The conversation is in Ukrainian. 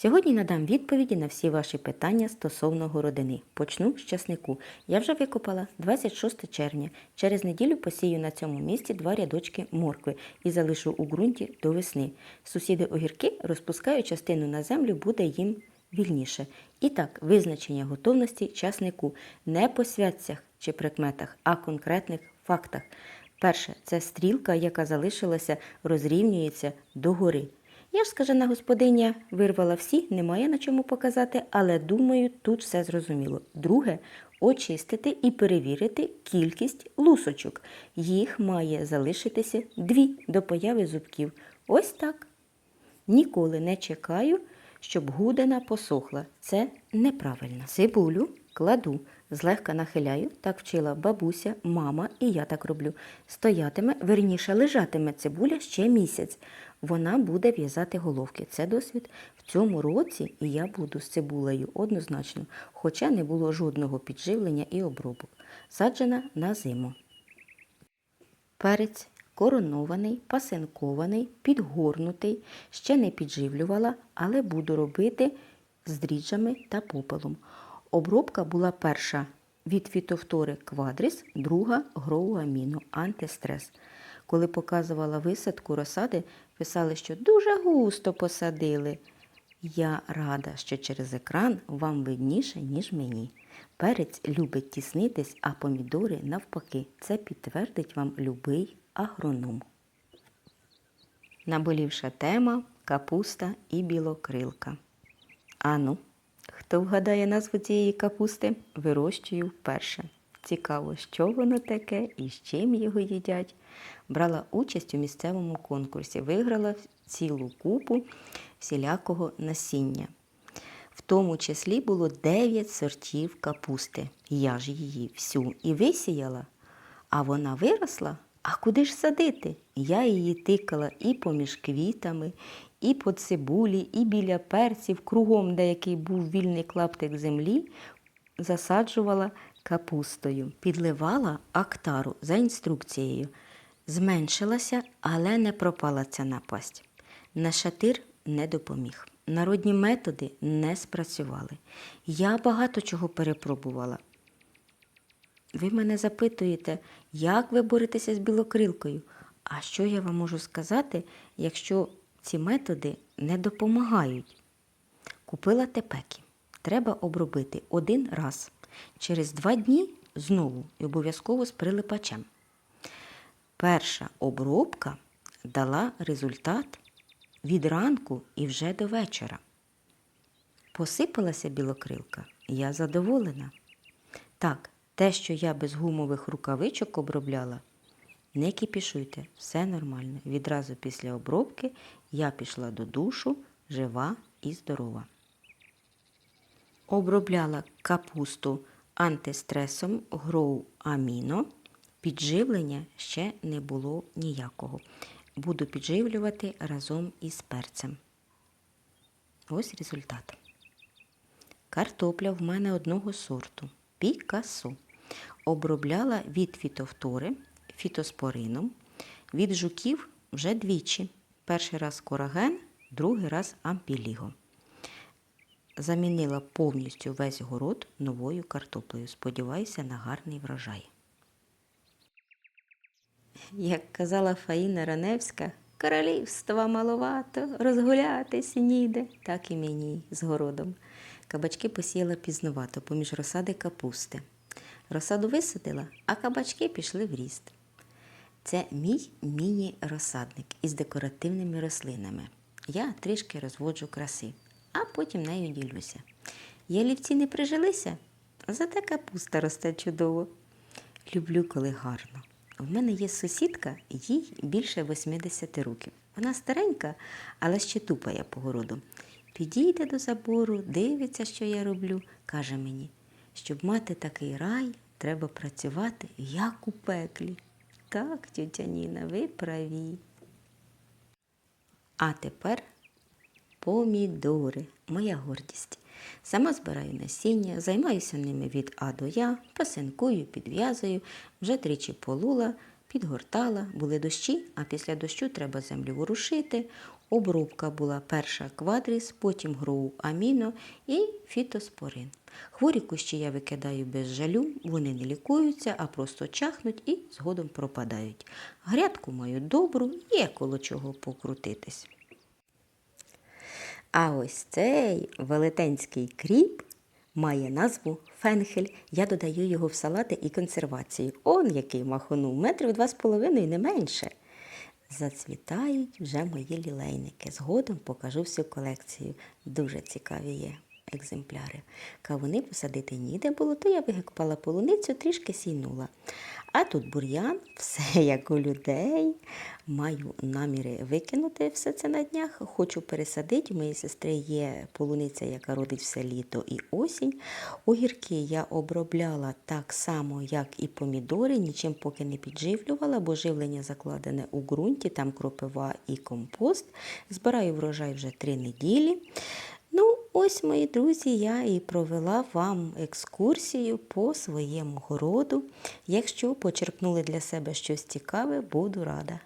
Сьогодні надам відповіді на всі ваші питання стосовно городини. Почну з часнику. Я вже викопала 26 червня. Через неділю посію на цьому місці два рядочки моркви і залишу у ґрунті до весни. Сусіди огірки розпускають частину на землю, буде їм вільніше. І так, визначення готовності часнику не по святцях чи прикметах, а конкретних фактах. Перше це стрілка, яка залишилася, розрівнюється догори. Я ж скажена господиня вирвала всі, немає на чому показати, але думаю, тут все зрозуміло. Друге очистити і перевірити кількість лусочок. Їх має залишитися дві до появи зубків. Ось так. Ніколи не чекаю, щоб гудена посохла. Це неправильно. Цибулю кладу, злегка нахиляю, так вчила бабуся, мама, і я так роблю. Стоятиме, верніше лежатиме цибуля ще місяць. Вона буде в'язати головки. Це досвід. В цьому році і я буду з цибулею однозначно, хоча не було жодного підживлення і обробок. Саджена на зиму. Перець коронований, пасинкований, підгорнутий, ще не підживлювала, але буду робити з дріжджами та попелом. Обробка була перша від фітофтори квадріс, друга гроуаміну, антистрес. Коли показувала висадку розсади, писали, що дуже густо посадили. Я рада, що через екран вам видніше, ніж мені. Перець любить тіснитись, а помідори навпаки. Це підтвердить вам любий агроном. Наболівша тема капуста і білокрилка. Ану, хто вгадає назву цієї капусти, вирощую вперше. Цікаво, що воно таке і з чим його їдять. Брала участь у місцевому конкурсі, виграла цілу купу всілякого насіння. В тому числі було 9 сортів капусти. Я ж її всю і висіяла, а вона виросла. А куди ж садити? Я її тикала і поміж квітами, і по цибулі, і біля перців, кругом, де який був вільний клаптик землі, засаджувала капустою, підливала актару за інструкцією. Зменшилася, але не пропала ця напасть. На шатир не допоміг. Народні методи не спрацювали. Я багато чого перепробувала. Ви мене запитуєте, як ви боретеся з білокрилкою? А що я вам можу сказати, якщо ці методи не допомагають? Купила тепеки. Треба обробити один раз. Через два дні знову і обов'язково з прилипачем. Перша обробка дала результат від ранку і вже до вечора. Посипалася білокрилка, я задоволена. Так, те, що я без гумових рукавичок обробляла, не кипішуйте, все нормально. Відразу після обробки я пішла до душу, жива і здорова. Обробляла капусту антистресом Grow Amino. Підживлення ще не було ніякого. Буду підживлювати разом із перцем. Ось результат. Картопля в мене одного сорту Пікасо. Обробляла від фітофтори фітоспорином, від жуків вже двічі. Перший раз кораген, другий раз ампіліго. Замінила повністю весь город новою картоплею. Сподіваюся на гарний врожай. Як казала Фаїна Раневська, королівства маловато, розгулятись ніде, так і мені з городом. Кабачки посіяла пізнувато поміж розсади капусти. Розсаду висадила, а кабачки пішли в ріст. Це мій міні-розсадник із декоративними рослинами. Я трішки розводжу краси, а потім нею ділюся. Ялівці не прижилися, зате капуста росте чудово. Люблю, коли гарно. В мене є сусідка, їй більше 80 років. Вона старенька, але ще тупає по городу. Підійде до забору, дивиться, що я роблю, каже мені, щоб мати такий рай, треба працювати, як у пеклі. Так, тютя Ніна, ви праві. А тепер помідори, моя гордість. Сама збираю насіння, займаюся ними від А до Я, пасинкую, підв'язую, вже тричі полула, підгортала, були дощі, а після дощу треба землю ворушити. Обробка була перша квадріс, потім гроу аміно і фітоспорин. Хворі кущі я викидаю без жалю, вони не лікуються, а просто чахнуть і згодом пропадають. Грядку маю добру, є коло чого покрутитись. А ось цей велетенський кріп має назву фенхель. Я додаю його в салати і консервації. Он який махонув, метрів два з половиною не менше. Зацвітають вже мої лілейники. Згодом покажу всю колекцію. Дуже цікаві є екземпляри. Кавуни посадити ніде було, то я викопала полуницю, трішки сійнула. А тут бур'ян, все як у людей. Маю наміри викинути все це на днях. Хочу пересадити. У моєї сестри є полуниця, яка родить все літо і осінь. Огірки я обробляла так само, як і помідори, нічим поки не підживлювала, бо живлення закладене у ґрунті, там кропива і компост. Збираю врожай вже три неділі. Ось, мої друзі, я і провела вам екскурсію по своєму городу. Якщо почерпнули для себе щось цікаве, буду рада.